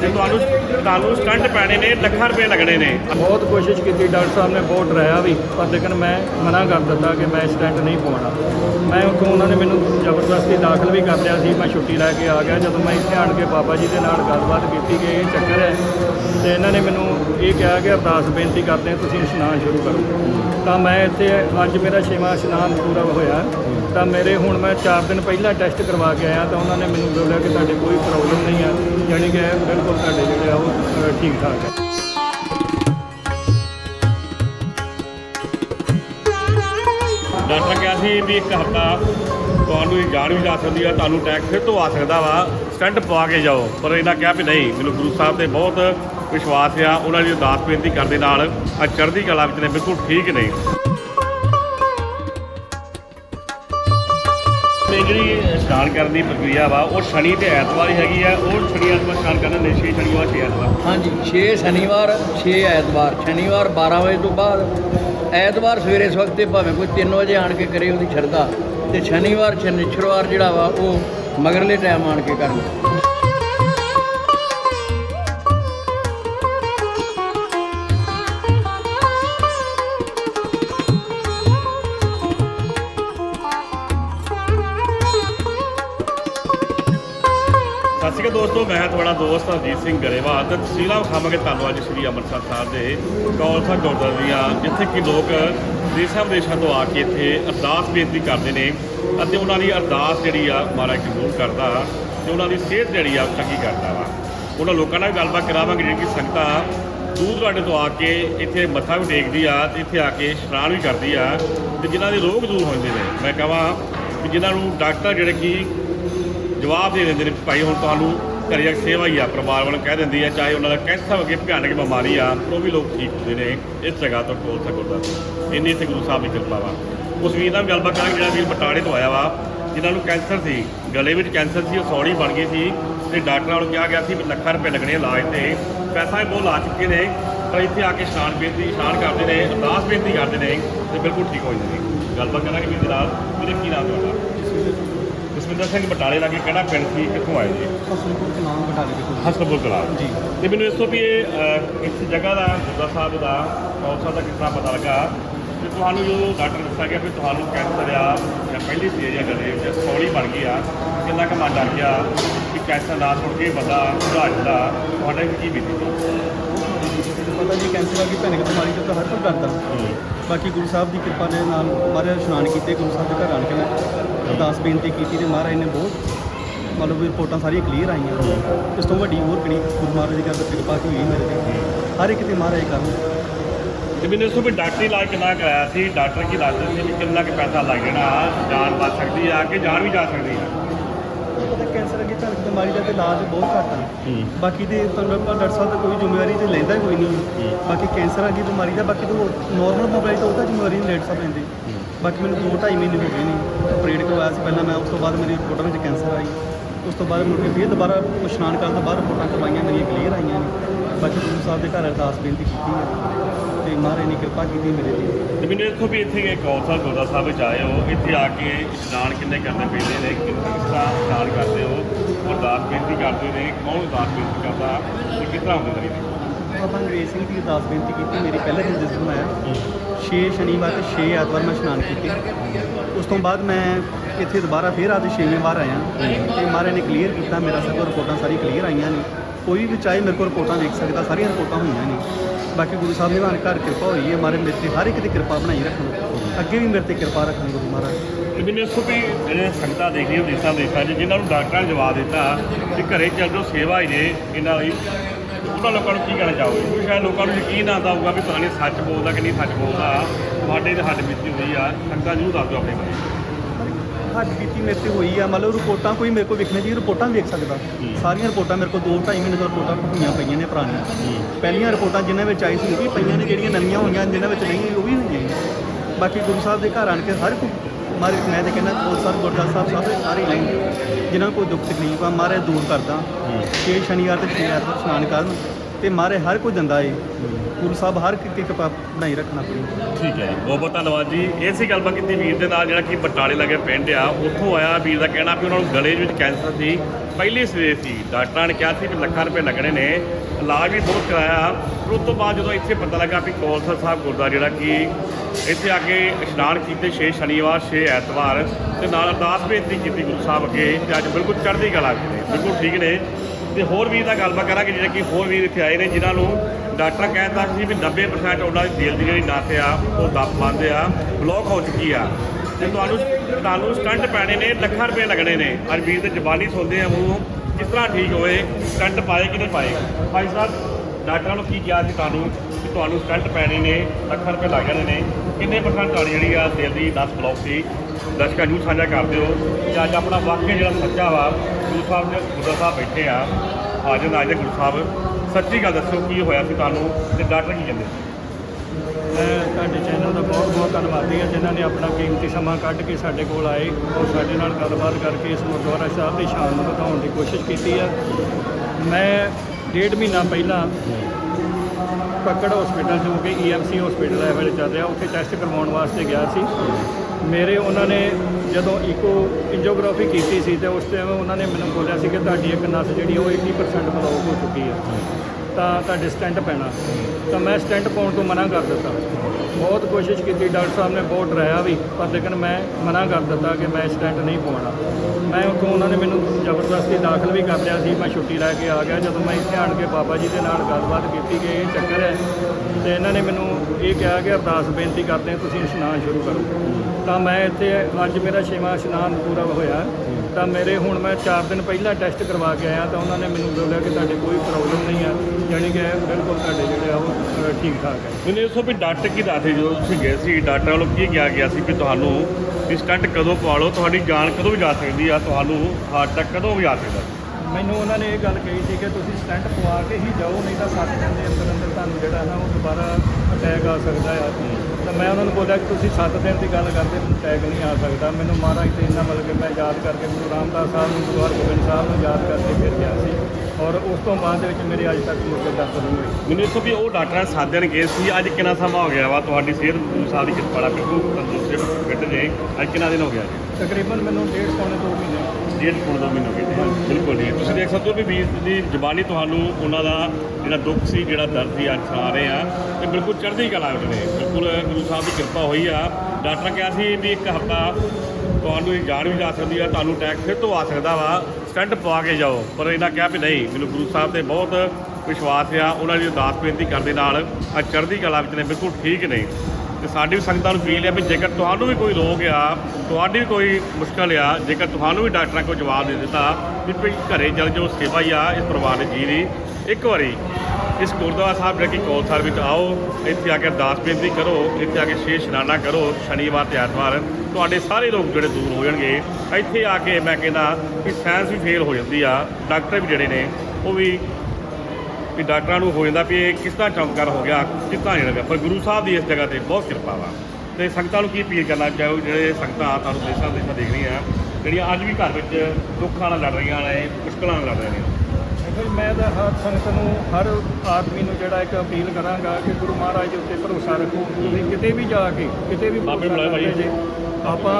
ਤੇ ਤੁਹਾਨੂੰ ਤੁਹਾਨੂੰ ਸਟੰਟ ਪੈਣੇ ਨੇ, ਲੱਖਾਂ ਰੁਪਏ ਲੱਗਣੇ ਨੇ। ਬਹੁਤ ਕੋਸ਼ਿਸ਼ ਕੀਤੀ, ਡਾਕਟਰ ਸਾਹਿਬ ਨੇ ਬਹੁਤ ਡਰਾਇਆ ਵੀ, ਪਰ ਲੇਕਿਨ ਮੈਂ ਮਨਾ ਕਰ ਦਿੱਤਾ ਕਿ ਮੈਂ ਸਟੈਂਟ ਨਹੀਂ ਪਵਾਉਣਾ ਮੈਂ ਉੱਥੋਂ ਉਹਨਾਂ ਨੇ ਮੈਨੂੰ ਜ਼ਬਰਦਸਤੀ ਦਾਖਲ ਵੀ ਕਰ ਲਿਆ ਸੀ, ਮੈਂ ਛੁੱਟੀ ਲੈ ਕੇ ਆ ਗਿਆ। ਜਦੋਂ ਮੈਂ ਇੱਥੇ ਆਣ ਕੇ ਬਾਬਾ ਜੀ ਦੇ ਨਾਲ ਗੱਲਬਾਤ ਕੀਤੀ ਕਿ ਇਹ ਚੱਕਰ ਹੈ, ਤੇ ਇਹਨਾਂ ਨੇ ਮੈਨੂੰ ਇਹ ਕਿਹਾ ਕਿ ਅਰਦਾਸ ਬੇਨਤੀ ਕਰਦੇ ਤੁਸੀਂ ਇਸ਼ਨਾਨ ਸ਼ੁਰੂ ਕਰੋ। ਤਾਂ ਮੈਂ ਇੱਥੇ ਅੱਜ ਮੇਰਾ ਛੇਵਾਂ ਇਸ਼ਨਾਨ ਪੂਰਾ ਹੋਇਆ। ਤਾਂ ਮੇਰੇ ਹੁਣ ਮੈਂ 4 ਦਿਨ ਪਹਿਲਾਂ ਟੈਸਟ ਕਰਵਾ ਕੇ ਆਇਆ ਤਾਂ ਉਹਨਾਂ ਨੇ ਮੈਨੂੰ ਬੋਲਿਆ ਕਿ ਤੁਹਾਡੇ ਕੋਈ ਪ੍ਰੋਬਲਮ ਨਹੀਂ ਆ ਯਾਨੀ ਕਿ ਬਿਲਕੁਲ ਤੁਹਾਡੇ ਜਿਹੜੇ ਆ ਉਹ ਠੀਕ ਠਾਕ ਹੈ ਡਾਕਟਰ ਕਿਹਾ ਸੀ ਵੀ ਇੱਕ ਹਫਤਾ ਤੁਹਾਨੂੰ ਇਹ ਜਾਨ ਵੀ ਜਾ ਸਕਦੀ ਆ, ਤੁਹਾਨੂੰ ਅਟੈਕ ਫਿਰ ਤੋਂ ਆ ਸਕਦਾ ਵਾ, ਸਟੰਟ ਪਵਾ ਕੇ ਜਾਓ। ਪਰ ਇਹਨਾਂ ਕਿਹਾ ਵੀ ਨਹੀਂ, ਮੈਨੂੰ ਗੁਰੂ ਸਾਹਿਬ ਤੇ ਬਹੁਤ ਵਿਸ਼ਵਾਸ ਆ, ਉਹਨਾਂ ਦੀ ਅਰਦਾਸ ਬੇਨਤੀ ਕਰਦੇ ਨਾਲ ਆ ਚੜ੍ਹਦੀ ਕਲਾ ਵਿੱਚ ਨੇ, ਬਿਲਕੁਲ ਠੀਕ ਨਹੀਂ ਤੇ ਜਿਹੜੀ ਇਸ਼ਨਾਨ ਕਰਨ ਦੀ ਪ੍ਰਕਿਰਿਆ ਵਾ, ਉਹ ਸ਼ਨੀ ਤੇ ਐਤਵਾਰ ਹੀ ਹੈਗੀ ਆ। ਉਹ ਸ਼ਨੀ ਐਤਵਾਰ ਇਸ਼ਨਾਨ ਕਰਨਾ ਨੇ ਛੇ ਸ਼ਨੀਵਾਰ, ਛੇ ਐਤਵਾਰ। ਹਾਂਜੀ 6 ਸ਼ਨੀਵਾਰ 6 ਐਤਵਾਰ। ਸ਼ਨੀਵਾਰ 12 ਵਜੇ ਤੋਂ ਬਾਅਦ, ਐਤਵਾਰ ਸਵੇਰੇ ਇਸ ਸਵਖਤੇ ਭਾਵੇਂ ਕੋਈ 3 ਵਜੇ ਆਣ ਕੇ ਕਰੇ ਉਹਦੀ ਸ਼ਰਧਾ, ਤੇ ਸ਼ਨੀਵਾਰ, ਸ਼ਨੀਚਰਵਾਰ ਜਿਹੜਾ ਵਾ, ਉਹ ਮਗਰਲੇ ਟਾਈਮ ਆਣ ਕੇ ਕਰਨਾ। ਸਤਿ ਦੋਸਤੋ, ਮੈਂ ਤੁਹਾਡਾ ਦੋਸਤ ਹਰਜੀਤ ਸਿੰਘ ਗਰੇਵਾਲ ਤੇ ਤਸਵੀਰਾਂ ਵਿਖਾਵਾਂਗੇ ਤੁਹਾਨੂੰ ਅੱਜ ਸ੍ਰੀ ਅੰਮ੍ਰਿਤਸਰ ਸਾਹਿਬ ਦੇ ਕੌਲਸਾ ਗੁਰਦੁਆਰੇ ਦੀਆਂ, ਜਿੱਥੇ ਕਿ ਲੋਕ ਦੇਸ਼ਾਂ ਵਿਦੇਸ਼ਾਂ ਤੋਂ ਆ ਕੇ ਇੱਥੇ ਅਰਦਾਸ ਬੇਨਤੀ ਕਰਦੇ ਨੇ ਅਤੇ ਉਹਨਾਂ ਦੀ ਅਰਦਾਸ ਜਿਹੜੀ ਆ ਮਹਾਰਾਜ ਕਬੂਲ ਕਰਦਾ ਤੇ ਉਹਨਾਂ ਦੀ ਸਿਹਤ ਜਿਹੜੀ ਆ ਉਹ ਚੰਗੀ ਕਰਦਾ ਵਾ। ਉਹਨਾਂ ਲੋਕਾਂ ਨਾਲ ਗੱਲਬਾਤ ਕਰਾਵਾਂਗੇ, ਜਿਹੜੀ ਕਿ ਸੰਗਤਾਂ ਦੂਰ ਦਰਾਡੇ ਤੋਂ ਆ ਕੇ ਇੱਥੇ ਮੱਥਾ ਵੀ ਟੇਕਦੀ ਆ ਤੇ ਇੱਥੇ ਆ ਕੇ ਇਸ਼ਨਾਨ ਵੀ ਕਰਦੀ ਆ ਤੇ ਜਿਨ੍ਹਾਂ ਦੇ ਰੋਗ ਦੂਰ ਹੁੰਦੇ ਨੇ, ਮੈਂ ਕਹਾਂ ਕਿ ਜਿਨ੍ਹਾਂ ਨੂੰ ਡਾਕਟਰ ਜਿਹੜੇ ਕਿ ਜਵਾਬ ਦੇ ਦਿੰਦੇ ਨੇ ਭਾਈ ਹੁਣ ਤੁਹਾਨੂੰ ਘਰੇ ਜਾ ਕੇ ਸੇਵਾ ਹੀ ਆ, ਪਰਿਵਾਰ ਵਾਲੇ ਕਹਿ ਦਿੰਦੀ ਆ, ਚਾਹੇ ਉਹਨਾਂ ਦਾ ਕੈਂਸਰ ਵਰਗੀ ਭਿਆਨਕ ਬਿਮਾਰੀ ਆ ਉਹ ਵੀ ਲੋਕ ਠੀਕ ਹੁੰਦੇ ਨੇ ਇਸ ਜਗ੍ਹਾ ਤੋਂ ਕੋਲ ਸਕਦਾ ਇੰਨੀ ਇੱਥੇ ਗੁਰੂ ਸਾਹਿਬ ਦੀ ਕਿਰਪਾ ਵਾ। ਉਸ ਵੀਰ ਨਾਲ ਗੱਲਬਾਤ ਕਰਾਂਗੇ, ਜਿਹੜਾ ਵੀਰ ਬਟਾਲੇ ਤੋਂ ਆਇਆ ਵਾ, ਜਿਨ੍ਹਾਂ ਨੂੰ ਕੈਂਸਰ ਸੀ, ਗਲੇ ਵਿੱਚ ਕੈਂਸਰ ਸੀ, ਉਹ ਸੌੜੀ ਬਣ ਗਈ ਸੀ, ਤੇ ਡਾਕਟਰਾਂ ਨੂੰ ਕਿਹਾ ਗਿਆ ਸੀ ਵੀ ਲੱਖਾਂ ਰੁਪਏ ਲੱਗਣੇ ਇਲਾਜ ਤੇ। ਪੈਸਾ ਵੀ ਬਹੁਤ ਲਾ ਚੁੱਕੇ ਨੇ, ਪਰ ਇੱਥੇ ਆ ਕੇ ਸ਼ਾਨ ਬੇਨਤੀ, ਇਸ਼ਨਾਨ ਕਰਦੇ ਨੇ, ਅਰਦਾਸ ਬੇਨਤੀ ਕਰਦੇ ਨੇ, ਤੇ ਬਿਲਕੁਲ ਠੀਕ ਹੋ ਜਾਂਦੇ ਨੇ। ਗੱਲਬਾਤ ਕਰਾਂਗੇ ਵੀਰ ਦੇ ਨਾਲ। ਵੀਰੇ, ਕੀ ਨਾਮ ਤੁਹਾਡਾ? ਜਸਵਿੰਦਰ ਸਿੰਘ ਬਟਾਲੇ ਲਾਗੇ ਕਿਹੜਾ ਪਿੰਡ ਸੀ ਕਿੱਥੋਂ ਆਏ ਜੀ ਹਸਨਪੁਰ ਨਾਮ ਬਟਾਲੇ ਦੇ ਕੋਲ। ਹਸਨਪੁਰ ਕਲਾ ਜੀ। ਤੇ ਮੈਨੂੰ ਇਸ ਤੋਂ ਵੀ ਇਹ ਅਹ, ਇਸ ਜਗ੍ਹਾ ਦਾ ਗੁਰਦਾ ਸਾਹਿਬ ਦਾ ਕੌਂਸਲ ਦਾ ਕਿਸ ਤਰ੍ਹਾਂ ਪਤਾ ਲੱਗਾ? ਕਿ ਤੁਹਾਨੂੰ ਜਦੋਂ ਡਾਕਟਰ ਦੱਸਿਆ ਗਿਆ ਵੀ ਤੁਹਾਨੂੰ ਕੈਂਸਰ ਆ ਜਾਂ ਪਹਿਲੀ ਸਟੇਜ ਆ ਗਲੇ ਜਾਂ ਸੌਲੀ ਬਣ ਗਈ ਆ ਕਿੰਨਾ ਕੁ ਮਨ ਡਰ ਗਿਆ ਕਿ ਕੈਂਸਰ ਨਾ ਸੁਣ ਕੇ ਬੰਦਾ ਸੁਧਾਰ ਜਾਂਦਾ ਤੁਹਾਡਾ ਕੀ ਬੀਤੀ? ਪਤਾ ਜੀ ਕੈਂਸਰ ਵਰਗੀ ਭੈਣਿਕ ਬਿਮਾਰੀ ਤੋਂ ਤਾਂ ਹਰ ਕੋਈ ਡਰਦਾ। ਬਾਕੀ ਗੁਰੂ ਸਾਹਿਬ ਦੀ ਕਿਰਪਾ ਦੇ ਨਾਲ ਮਹਾਰਾਜ ਇਸ਼ਨਾਨ ਕੀਤੇ ਗੁਰੂ ਸਾਹਿਬ ਦੇ ਘਰ ਆਣ ਕੇ ਮੈਂ ਅਰਦਾਸ ਬੇਨਤੀ ਕੀਤੀ ਤੇ ਮਹਾਰਾਜ ਨੇ ਬਹੁਤ ਮਤਲਬ ਰਿਪੋਰਟਾਂ ਸਾਰੀਆਂ ਕਲੀਅਰ ਆਈਆਂ। ਇਸ ਤੋਂ ਵੱਡੀ ਹੋਰ ਕਿਹੜੀ ਗੁਰੂ ਮਹਾਰਾਜ ਦੀ ਗੱਲ ਕਿਰਪਾ ਕੀ ਹੋਈ ਮੇਰੇ ਤੇ ਹਰ ਇੱਕ ਤੇ ਮਹਾਰਾਜ ਕਰਨ ਤੇ ਮੈਨੂੰ ਤੋਂ ਵੀ ਡਾਕਟਰੀ ਇਲਾਜ ਕਿੰਨਾ ਕਰਾਇਆ ਸੀ? ਡਾਕਟਰ ਕੀ ਦੱਸਦੇ ਸੀ ਵੀ ਕਿੰਨਾ ਕੁ ਪੈਸਾ ਲੱਗ ਜਾਣਾ? ਜਾਨ ਬਚ ਸਕਦੀ ਆ ਕਿ ਜਾਨ ਵੀ ਜਾ ਸਕਦੀ ਆ? ਪਤਾ ਕੈਂਸਰ ਅੱਗੇ ਭੈਣਿਕ ਬਿਮਾਰੀ ਦਾ ਤੇ ਇਲਾਜ ਬਹੁਤ ਘੱਟ ਆ। ਬਾਕੀ ਤੇ ਤੁਹਾਨੂੰ ਡਾਕਟਰ ਸਾਹਿਬ ਤਾਂ ਕੋਈ ਜ਼ਿੰਮੇਵਾਰੀ ਤੇ ਲੈਂਦਾ ਹੀ ਕੋਈ ਨਹੀਂ। ਬਾਕੀ ਕੈਂਸਰ ਵਰਗੀ ਬਿਮਾਰੀ ਦਾ ਬਾਕੀ ਤਾਂ ਨੋਰਮਲ ਬਿਮਾਰੀ ਤਾਂ ਉਹਦਾ ਜ਼ਿੰਮੇਵਾਰੀ ਨਹੀਂ ਲੈਟ ਸਾਹਿਬ ਲੈਂਦੇ। ਬਾਕੀ ਮੈਨੂੰ ਦੋ ਢਾਈ ਮਹੀਨੇ ਹੋ ਗਏ ਨੇ ਆਪਰੇਟ ਕਰਵਾਇਆ ਸੀ ਪਹਿਲਾਂ ਮੈਂ ਉਸ ਤੋਂ ਬਾਅਦ ਮੇਰੀ ਰਿਪੋਰਟਾਂ ਵਿੱਚ ਕੈਂਸਰ ਆਈ। ਉਸ ਤੋਂ ਬਾਅਦ ਕੇ ਫਿਰ ਦੁਬਾਰਾ ਇਸ਼ਨਾਨ ਕਰਨ ਤੋਂ ਬਾਅਦ ਰਿਪੋਰਟਾਂ ਕਰਵਾਈਆਂ ਮੇਰੀਆਂ ਕਲੀਅਰ ਆਈਆਂ ਨੇ। ਬਾਕੀ ਗੁਰੂ ਸਾਹਿਬ ਦੇ ਘਰ ਅਰਦਾਸ ਬੇਨਤੀ ਕੀਤੀ ਹੈ ਤੇ ਮਹਾਰਾਜ ਨੇ ਕਿਰਪਾ ਕੀਤੀ ਮੇਰੇ ਤੇ। ਤੇ ਮੈਨੂੰ ਇੱਥੋਂ ਵੀ ਇੱਥੇ ਗਏ ਕੌਂਸਲ ਗੁਰਦਾ ਸਾਹਿਬ ਵਿੱਚ ਆਏ ਹੋ। ਇੱਥੇ ਆ ਕੇ ਇਸ਼ਨਾਨ ਕਿੰਨੇ ਕਰਨੇ ਪੈਂਦੇ ਨੇ? ਕਿਸ ਤਰ੍ਹਾਂ ਇਸ਼ਨਾਨ ਕਰਦੇ ਹੋ? ਅਰਦਾਸ ਬੇਨਤੀ ਕਰਦੇ ਨੇ। ਕੌਣ ਅਰਦਾਸ ਬੇਨਤੀ ਕਰਦਾ? ਤੇ ਕਿਸ ਤਰ੍ਹਾਂ ਹੁੰਦੇ ਨੇ? ਬਾਬਾ ਅੰਗਰੇਜ਼ ਸਿੰਘ ਦੀ ਅਰਦਾਸ ਬੇਨਤੀ ਕੀਤੀ। ਮੇਰੀ ਪਹਿਲਾ ਦਿਨ ਜਿਸ ਦਿਨ ਆਇਆ 6 ਸ਼ਨੀਵਾਰ ਤੇ 6 ਐਤਵਾਰ ਮੈਂ ਇਸ਼ਨਾਨ ਕੀਤੇ। ਉਸ ਤੋਂ ਬਾਅਦ ਮੈਂ ਇੱਥੇ ਦੁਬਾਰਾ ਫੇਰ ਅੱਜ 6ਵੇਂ ਵਾਰ ਆਇਆ। ਤੇ ਮਹਾਰਾਜ ਨੇ ਕਲੀਅਰ ਕੀਤਾ, ਮੇਰਾ ਸਭ ਰਿਪੋਰਟਾਂ ਸਾਰੀ ਕਲੀਅਰ ਆਈਆਂ ਨੇ। ਕੋਈ ਵੀ ਚਾਹੇ ਮੇਰੇ ਕੋਲ ਰਿਪੋਰਟਾਂ ਦੇਖ ਸਕਦਾ, ਸਾਰੀਆਂ ਰਿਪੋਰਟਾਂ ਹੋਈਆਂ ਨੇ। ਬਾਕੀ ਗੁਰੂ ਸਾਹਿਬ ਨੇ ਮਾਨ ਘਰ ਕਿਰਪਾ ਹੋਈ ਹੈ, ਮਾਰੇ ਮੇਰੇ ਤੇ ਹਰ ਇੱਕ ਦੀ ਕਿਰਪਾ ਬਣਾਈ ਰੱਖਣ ਅੱਗੇ ਵੀ ਮੇਰੇ ਤੇ ਕਿਰਪਾ ਰੱਖਣ ਗੁਰੂ ਮਹਾਰਾਜ। ਤੇ ਮੈਨੂੰ ਵੀ ਜਿਹੜੇ ਸੰਗਤਾਂ ਦੇਖ ਰਹੀਆਂ ਦੇਸਾਂ ਦੇਸ਼ਾਂ 'ਚ ਜਿਨ੍ਹਾਂ ਨੂੰ ਡਾਕਟਰਾਂ ਨੇ ਜਵਾਬ ਦਿੱਤਾ ਕਿ ਘਰੇ ਚੱਲ ਜਾਓ, ਸੇਵਾ ਹੀ ਨੇ, ਇਹਨਾਂ ਲਈ। ਉਹਨਾਂ ਲੋਕਾਂ ਨੂੰ ਕੀ ਕਹਿਣਾ ਚਾਹੋਗੇ? ਕਿਉਂਕਿ ਸ਼ਾਇਦ ਲੋਕਾਂ ਨੂੰ ਯਕੀਨ ਆਉਂਦਾ ਹੋਊਗਾ ਵੀ ਪਤਾ ਨਹੀਂ ਸੱਚ ਬੋਲਦਾ ਕਿ ਨਹੀਂ ਸੱਚ ਬੋਲਦਾ। ਤੁਹਾਡੇ ਤੇ ਹੱਡ ਬੀਤੀ ਹੋਈ ਆ। ਸੰਗਤਾਂ ਜ਼ਰੂਰ ਦੱਸ ਦਿਓ ਆਪਣੇ ਬਾਰੇ। ਹੱਦ ਬੀਤੀ ਮੇਰੇ ਤੇ ਹੋਈ ਆ। ਮਤਲਬ ਰਿਪੋਰਟਾਂ ਕੋਈ ਮੇਰੇ ਕੋਲ ਵਿਖਣੇ ਜੀ ਰਿਪੋਰਟਾਂ ਵੇਖ ਸਕਦਾ। ਸਾਰੀਆਂ ਰਿਪੋਰਟਾਂ ਮੇਰੇ ਕੋਲ 2 2.5 ਮਹੀਨੇ ਤੋਂ ਰਿਪੋਰਟਾਂ ਹੋਈਆਂ ਪਈਆਂ ਨੇ ਪੁਰਾਣੀਆਂ। ਪਹਿਲੀਆਂ ਰਿਪੋਰਟਾਂ ਜਿਨ੍ਹਾਂ ਵਿੱਚ ਆਈ ਸੀ ਉਹ ਵੀ ਪਈਆਂ ਨੇ ਜਿਹੜੀਆਂ ਨਵੀਆਂ ਹੋਈਆਂ ਜਿਨ੍ਹਾਂ ਵਿੱਚ ਨਹੀਂ ਉਹ ਵੀ ਹੋਈਆਂ। ਬਾਕੀ ਗੁਰੂ ਸਾਹਿਬ ਦੇ ਘਰ ਆਣ ਕੇ ਹਰ ਕੋਈ ਮਾਰੇ ਮੈਂ ਤੇ ਕਹਿੰਦਾ ਕੋਲ ਸਾਹਿਬ ਗੁਰਦੁਆਰਾ ਸਾਹਿਬ ਸਾਰੇ ਸਾਰੇ ਆਏ ਜਿਨ੍ਹਾਂ ਨੂੰ ਕੋਈ ਦੁੱਖ ਤਕਲੀਫ ਆ ਮਾਰੇ ਦੂਰ ਕਰਦਾ। ਛੇ ਸ਼ਨੀਵਾਰ ਤੇ ਛੇ ਐਤਵਾਰ ਇਸ਼ਨਾਨ ਕਰਨ। ਤੇ ਮਾਰੇ ਹਰ ਕੋਈ ਦਿੰਦਾ ਏ। ਗੁਰੂ ਸਾਹਿਬ ਹਰ ਇੱਕ ਕਿਰਪਾ ਬਣਾਈ ਰੱਖਣਾ ਆਪਣੀ ਠੀਕ ਹੈ ਜੀ। ਬਹੁਤ ਬਹੁਤ ਧੰਨਵਾਦ ਜੀ। ਇਹ ਸੀ ਗੱਲਬਾਤ ਕੀਤੀ ਵੀਰ ਦੇ ਨਾਲ ਜਿਹੜਾ ਕਿ ਬਟਾਲੇ ਲੱਗੇ ਪਿੰਡ ਆ। ਉੱਥੋਂ ਆਇਆ ਵੀਰ ਦਾ ਕਹਿਣਾ ਵੀ ਉਹਨਾਂ ਨੂੰ ਗਲੇ ਵਿੱਚ ਕੈਂਸਰ ਸੀ। ਪਹਿਲੀ ਸਵੇਰ ਸੀ। ਡਾਕਟਰਾਂ ਨੇ ਕਿਹਾ ਸੀ ਵੀ ਲੱਖਾਂ ਰੁਪਏ ਲੱਗਣੇ ਨੇ। ਇਲਾਜ ਵੀ ਬਹੁਤ ਕਰਾਇਆ। ਪਰ ਉਸ ਤੋਂ ਬਾਅਦ ਜਦੋਂ ਇੱਥੇ ਪਤਾ ਲੱਗਾ ਵੀ ਕੌਲਸਰ ਸਾਹਿਬ ਗੁਰਦੁਆਰਾ ਜਿਹੜਾ ਕਿ ਇੱਥੇ ਆ ਕੇ ਇਸ਼ਨਾਨ ਕੀਤੇ 6 ਸ਼ਨੀਵਾਰ 6 ਐਤਵਾਰ ਤੇ ਨਾਲ ਅਰਦਾਸ ਬੇਨਤੀ ਕੀਤੀ ਗੁਰੂ ਸਾਹਿਬ ਅੱਗੇ ਤੇ ਅੱਜ ਬਿਲਕੁਲ ਚੜ੍ਹਦੀ ਕਲਾ ਵਿੱਚ ਨੇ। ਬਿਲਕੁਲ ਠੀਕ ਨੇ। ਤੇ ਹੋਰ ਵੀਰ ਦਾ ਗੱਲਬਾਤ ਕਰਾਂਗੇ ਜਿਹੜੇ ਕਿ ਹੋਰ ਵੀਰ ਇੱਥੇ ਆਏ ਨੇ, ਜਿਨ੍ਹਾਂ ਨੂੰ ਡਾਕਟਰ ਕਹਿੰਦਾ ਸੀ ਵੀ 90% ਉਹਨਾਂ ਦੀ ਦਿਲ ਦੀ ਜਿਹੜੀ ਨਸ ਆ, ਉਹ ਦੱਬ ਬੰਦ ਆ। ਬਲੌਕ ਹੋ ਚੁੱਕੀ ਆ। ਤੇ ਤੁਹਾਨੂੰ ਤੁਹਾਨੂੰ ਸਟੰਟ ਪੈਣੇ ਨੇ, ਲੱਖਾਂ ਰੁਪਏ ਲੱਗਣੇ ਨੇ। ਅੱਜ ਵੀਰ ਤੇ ਜ਼ਬਾਨੀ ਸੁਣਦੇ ਆ ਮੂੰਹ ਕਿਸ ਤਰ੍ਹਾਂ ਠੀਕ ਹੋਏ ਸਟੰਟ ਪਾਏ ਕਿ ਨਹੀਂ ਪਾਏ? ਭਾਈ ਸਾਹਿਬ, ਡਾਕਟਰਾਂ ਨੂੰ ਕੀ ਕਿਹਾ ਸੀ ਤੁਹਾਨੂੰ ਕਿ ਤੁਹਾਨੂੰ ਸਟੰਟ ਪੈਣੇ ਨੇ, ਲੱਖਾਂ ਰੁਪਏ ਲੱਗ ਜਾਣੇ ਨੇ? ਕਿੰਨੇ ਪਰਸੈਂਟ ਤੁਹਾਡੀ ਜਿਹੜੀ ਆ ਦਿਲ ਦੀ ਨਸ ਬਲੌਕ ਸੀ? ਦਰਸ਼ਕਾਂ ਨੂੰ ਸਾਂਝਾ ਕਰ ਦਿਓ। ਤੇ ਅੱਜ ਆਪਣਾ ਵਾਕਿਆ ਜਿਹੜਾ ਸੱਚਾ ਵਾ, ਗੁਰੂ ਸਾਹਿਬ ਦੇ ਗੁਰਦਾ ਸਾਹਿਬ ਬੈਠੇ ਆ। ਹਾਜ਼ਰ ਨਾਜ਼ਰ ਗੁਰੂ ਸਾਹਿਬ। ਸੱਚੀ ਗੱਲ ਦੱਸੋ, ਕੀ ਹੋਇਆ ਸੀ ਤੁਹਾਨੂੰ? ਤੇ ਡਾਕਟਰ ਕੀ ਕਹਿੰਦੇ? ਮੈਂ ਤੁਹਾਡੇ ਚੈਨਲ ਦਾ ਬਹੁਤ ਬਹੁਤ ਧੰਨਵਾਦੀ ਹਾਂ, ਜਿਨ੍ਹਾਂ ਨੇ ਆਪਣਾ ਕੀਮਤੀ ਸਮਾਂ ਕੱਢ ਕੇ ਸਾਡੇ ਕੋਲ ਆਏ ਔਰ ਸਾਡੇ ਨਾਲ ਗੱਲਬਾਤ ਕਰਕੇ ਇਸ ਗੁਰਦੁਆਰਾ ਸਾਹਿਬ ਦੀ ਸ਼ਾਨ ਨੂੰ ਵਧਾਉਣ ਦੀ ਕੋਸ਼ਿਸ਼ ਕੀਤੀ ਆ। ਮੈਂ ਡੇਢ ਮਹੀਨਾ ਪਹਿਲਾਂ ਪਕੜ ਹਸਪੀਟਲ ਜੋ ਕਿ ਈਐਮਸੀ ਹਸਪੀਟਲ ਹੈ ਵੇਲੇ ਚੱਲ ਰਿਹਾ, ਉੱਥੇ ਟੈਸਟ ਕਰਵਾਉਣ ਵਾਸਤੇ ਗਿਆ ਸੀ। ਮੇਰੇ ਉਹਨਾਂ ਨੇ ਜਦੋਂ ਇਕੋ ਇੰਜੋਗ੍ਰਾਫੀ ਕੀਤੀ ਸੀ ਤੇ ਉਸ ਟਾਈਮ ਉਹਨਾਂ ਨੇ ਮੈਨੂੰ ਬੋਲਿਆ ਸੀ ਕਿ ਤੁਹਾਡੀ ਇੱਕ ਨਸ ਜਿਹੜੀ ਉਹ 80% ਬਲੌਕ ਹੋ ਚੁੱਕੀ ਹੈ ਤਾਂ ਤੁਹਾਡੇ ਸਟੈਂਟ ਪੈਣਾ। ਤਾਂ ਮੈਂ ਸਟੈਂਟ ਪਾਉਣ ਤੋਂ ਮਨਾ ਕਰ ਦਿੱਤਾ। ਬਹੁਤ ਕੋਸ਼ਿਸ਼ ਕੀਤੀ, ਡਾਕਟਰ ਸਾਹਿਬ ਨੇ ਬਹੁਤ ਡਰਾਇਆ ਵੀ, ਪਰ ਲੇਕਿਨ ਮੈਂ ਮਨਾ ਕਰ ਦਿੱਤਾ ਕਿ ਮੈਂ ਸਟੈਂਟ ਨਹੀਂ ਪਾਉਣਾ। ਮੈਂ ਉੱਥੋਂ ਉਹਨਾਂ ਨੇ ਮੈਨੂੰ ਜ਼ਬਰਦਸਤੀ ਦਾਖਲ ਵੀ ਕਰ ਲਿਆ ਸੀ। ਮੈਂ ਛੁੱਟੀ ਲੈ ਕੇ ਆ ਗਿਆ। ਜਦੋਂ ਮੈਂ ਇੱਥੇ ਆਣ ਕੇ ਬਾਬਾ ਜੀ ਦੇ ਨਾਲ ਗੱਲਬਾਤ ਕੀਤੀ ਕਿ ਇਹ ਚੱਕਰ ਹੈ, ਤੇ ਇਹਨਾਂ ਨੇ ਮੈਨੂੰ ਇਹ ਕਿਹਾ ਕਿ ਅਰਦਾਸ ਬੇਨਤੀ ਕਰਦੇ ਹਾਂ, ਤੁਸੀਂ ਇਸ਼ਨਾਨ ਸ਼ੁਰੂ ਕਰੋ। ਤਾਂ ਮੈਂ ਇੱਥੇ ਅੱਜ ਮੇਰਾ ਛੇਵਾਂ ਇਸ਼ਨਾਨ ਪੂਰਾ ਹੋਇਆ। ਤਾਂ ਮੇਰੇ ਹੁਣ ਮੈਂ 4 ਦਿਨ ਪਹਿਲਾਂ ਟੈਸਟ ਕਰਵਾ ਕੇ ਆਇਆ। ਤਾਂ ਉਹਨਾਂ ਨੇ ਮੈਨੂੰ ਬੋਲਿਆ ਕਿ ਤੁਹਾਡੇ ਕੋਈ ਪ੍ਰੋਬਲਮ ਨਹੀਂ ਆ। ਯਾਨੀ ਕਿ ਬਿਲਕੁਲ ਤੁਹਾਡੇ ਜਿਹੜੇ ਆ ਉਹ ਠੀਕ ਠਾਕ ਹੈ। ਮੈਨੂੰ ਇਹ ਦੱਸੋ ਵੀ ਡਾਕਟਰ ਕੀ ਦੱਸਦੇ ਜਦੋਂ ਤੁਸੀਂ ਗਏ ਸੀ? ਡਾਕਟਰ ਵੱਲੋਂ ਕੀ ਕਿਹਾ ਗਿਆ ਸੀ ਵੀ ਤੁਹਾਨੂੰ ਵੀ ਸਟੰਟ ਕਦੋਂ ਪਵਾ ਲਓ ਤੁਹਾਡੀ ਜਾਨ ਕਦੋਂ ਵੀ ਜਾ ਸਕਦੀ ਆ? ਤੁਹਾਨੂੰ ਹਾਰਟ ਅਟੈਕ ਕਦੋਂ ਵੀ ਆ ਸਕਦਾ? ਮੈਨੂੰ ਉਹਨਾਂ ਨੇ ਇਹ ਗੱਲ ਕਹੀ ਸੀ ਕਿ ਤੁਸੀਂ ਸਟੈਂਟ ਪਵਾ ਕੇ ਹੀ ਜਾਓ ਨਹੀਂ ਤਾਂ ਸੱਤ ਦਿਨ ਦੇ ਅੰਦਰ ਅੰਦਰ ਤੁਹਾਨੂੰ ਜਿਹੜਾ ਨਾ ਉਹ ਦੁਬਾਰਾ ਅਟੈਕ ਆ ਸਕਦਾ ਆ। ਤਾਂ ਮੈਂ ਉਹਨਾਂ ਨੂੰ ਬੋਲਿਆ ਕਿ ਤੁਸੀਂ 7 ਦਿਨ ਦੀ ਗੱਲ ਕਰਦੇ ਮੈਨੂੰ ਅਟੈਕ ਨਹੀਂ ਆ ਸਕਦਾ। ਮੈਨੂੰ ਮਹਾਰਾਜ ਤੇ ਇੰਨਾ ਮਤਲਬ ਕਿ ਮੈਂ ਯਾਦ ਕਰਕੇ ਗੁਰੂ ਰਾਮਦਾਸ ਸਾਹਿਬ ਨੂੰ ਗੁਰੂ ਹਰਗੋਬਿੰਦ ਸਾਹਿਬ ਨੂੰ ਯਾਦ ਕਰਕੇ ਫਿਰ ਗਿਆ ਸੀ। ਔਰ ਉਸ ਤੋਂ ਬਾਅਦ ਦੇ ਵਿੱਚ ਮੇਰੇ ਅੱਜ ਤੱਕ ਮੁੱਢੇ ਦਰਦ ਨਹੀਂ ਹੋਈ ਮੈਨੂੰ ਦੱਸੋ ਵੀ ਉਹ ਡਾਕਟਰਾਂ ਸੱਤ ਦਿਨ ਗਏ ਸੀ ਅੱਜ ਕਿੰਨਾ ਸਮਾਂ ਹੋ ਗਿਆ ਵਾ? ਤੁਹਾਡੀ ਸਿਹਤ ਗੁਰੂ ਸਾਹਿਬ ਦੀ ਕਿਰਪਾ ਨਾਲ ਬਿਲਕੁਲ ਤੰਦਰੁਸਤ ਫਿੱਟ ਜੇ ਅੱਜ ਕਿੰਨਾ ਦਿਨ ਹੋ ਗਿਆ ਜੀ? ਤਕਰੀਬਨ ਮੈਨੂੰ ਡੇਢ ਪੌਣੇ ਦੋ ਮਹੀਨੇ। ਡੇਢ ਪੌਣ ਦੋ। ਬਿਲਕੁਲ ਜੀ। ਤੁਸੀਂ ਦੇਖ ਸਕਦੇ ਹੋ ਵੀ ਵੀਰ ਦੀ ਜ਼ਬਾਨੀ ਤੁਹਾਨੂੰ ਉਹਨਾਂ ਦਾ ਜਿਹੜਾ ਦੁੱਖ ਸੀ ਜਿਹੜਾ ਦਰਦ ਸੀ ਅੱਜ ਸੁਣਾ ਰਹੇ ਆ ਤੇ ਬਿਲਕੁਲ ਚੜ੍ਹਦੀ ਕਲਾ ਵਿੱਚ ਨੇ ਬਿਲਕੁਲ ਗੁਰੂ ਸਾਹਿਬ ਦੀ ਕਿਰਪਾ ਹੋਈ ਆ। ਡਾਕਟਰ ਕਿਹਾ ਸੀ ਵੀ ਇੱਕ ਹਫਤਾ ਤੁਹਾਨੂੰ ਇਹ ਜਾਨ ਵੀ ਜਾ ਸਕਦੀ ਆ ਤੁਹਾਨੂੰ ਅਟੈਕ ਫਿਰ ਤੋਂ ਆ ਸਕਦਾ ਵਾ। ਸਟੰਟ ਪਵਾ ਕੇ ਜਾਓ। ਪਰ ਇਹਨਾਂ ਕਿਹਾ ਵੀ ਨਹੀਂ ਮੈਨੂੰ ਗੁਰੂ ਸਾਹਿਬ ਤੇ ਬਹੁਤ ਵਿਸ਼ਵਾਸ ਆ। ਉਹਨਾਂ ਦੀ ਅਰਦਾਸ ਬੇਨਤੀ ਕਰਨ ਦੇ ਨਾਲ ਅੱਜ ਚੜ੍ਹਦੀ ਕਲਾ ਵਿੱਚ ਨੇ ਬਿਲਕੁਲ ਠੀਕ ਨੇ। ਤੇ ਸਾਡੀ ਵੀ ਸੰਗਤਾਂ ਨੂੰ ਫੀਲ ਹੈ ਵੀ ਜੇਕਰ ਤੁਹਾਨੂੰ ਵੀ ਕੋਈ ਰੋਗ ਆ, ਤੁਹਾਡੀ ਵੀ ਕੋਈ ਮੁਸ਼ਕਲ ਆ, ਜੇਕਰ ਤੁਹਾਨੂੰ ਵੀ ਡਾਕਟਰਾਂ ਕੋਲ ਜਵਾਬ ਦੇ ਦਿੱਤਾ ਵੀ ਭਈ ਘਰੇ ਚਲ ਜਾਓ, ਸੇਵਾ ਹੀ ਆ, ਇਸ ਪਰਿਵਾਰ ਦੇ ਜੀ ਦੀ, ਇੱਕ ਵਾਰੀ ਇਸ ਗੁਰਦੁਆਰਾ ਸਾਹਿਬ ਜਿਹੜਾ ਕਿ ਕੌਲਸਰ ਵਿੱਚ ਆਓ, ਇੱਥੇ ਆ ਕੇ ਅਰਦਾਸ ਬੇਨਤੀ ਕਰੋ, ਇੱਥੇ ਆ ਕੇ ਛੇ ਇਸ਼ਨਾਨਾ ਕਰੋ, ਸ਼ਨੀਵਾਰ ਤੇ ਐਤਵਾਰ, ਤੁਹਾਡੇ ਸਾਰੇ ਲੋਕ ਜਿਹੜੇ ਦੂਰ ਹੋ ਜਾਣਗੇ। ਇੱਥੇ ਆ ਕੇ ਮੈਂ ਕਹਿੰਦਾ ਕਿ ਸਾਇੰਸ ਵੀ ਫੇਲ ਹੋ ਜਾਂਦੀ ਆ, ਡਾਕਟਰ ਵੀ ਜਿਹੜੇ ਨੇ, ਉਹ ਵੀ ਵੀ ਡਾਕਟਰਾਂ ਨੂੰ ਹੋ ਜਾਂਦਾ ਵੀ ਇਹ ਕਿਸ ਤਰ੍ਹਾਂ ਚਮਤਕਾਰ ਹੋ ਗਿਆ ਕਿਸ ਤਰ੍ਹਾਂ ਲੱਗਾ ਪਰ ਗੁਰੂ ਸਾਹਿਬ ਦੀ ਇਸ ਜਗ੍ਹਾ ਤੇ ਬਹੁਤ ਕਿਰਪਾ ਵਾ। ਤੇ ਸੰਗਤਾਂ ਨੂੰ ਕੀ ਅਪੀਲ ਕਰਨਾ ਚਾਹੋ ਜਿਹੜੇ ਸੰਗਤਾਂ ਤੁਹਾਨੂੰ ਦੇਸ਼ਾਂ ਦੇਸ਼ਾਂ ਦੇਖ ਰਹੀਆਂ ਜਿਹੜੀਆਂ ਅੱਜ ਵੀ ਘਰ ਵਿੱਚ ਦੁੱਖਾਂ ਨਾਲ ਲੜ ਰਹੀਆਂ ਨੇ ਮੁਸ਼ਕਲਾਂ ਨਾਲ ਲੜ ਰਹੀਆਂ ਨੇ? ਫਿਰ ਮੈਂ ਤਾਂ ਹਰ ਸੰਗਤ ਨੂੰ ਹਰ ਆਦਮੀ ਨੂੰ ਜਿਹੜਾ ਇੱਕ ਅਪੀਲ ਕਰਾਂਗਾ ਕਿ ਗੁਰੂ ਮਹਾਰਾਜ ਦੇ ਉੱਤੇ ਭਰੋਸਾ ਰੱਖੋ। ਤੁਸੀਂ ਕਿਤੇ ਵੀ ਜਾ ਕੇ ਕਿਤੇ ਵੀ ਬਾਬੇ ਬੁਲਾਏ ਭਾਈ। ਆਪਾਂ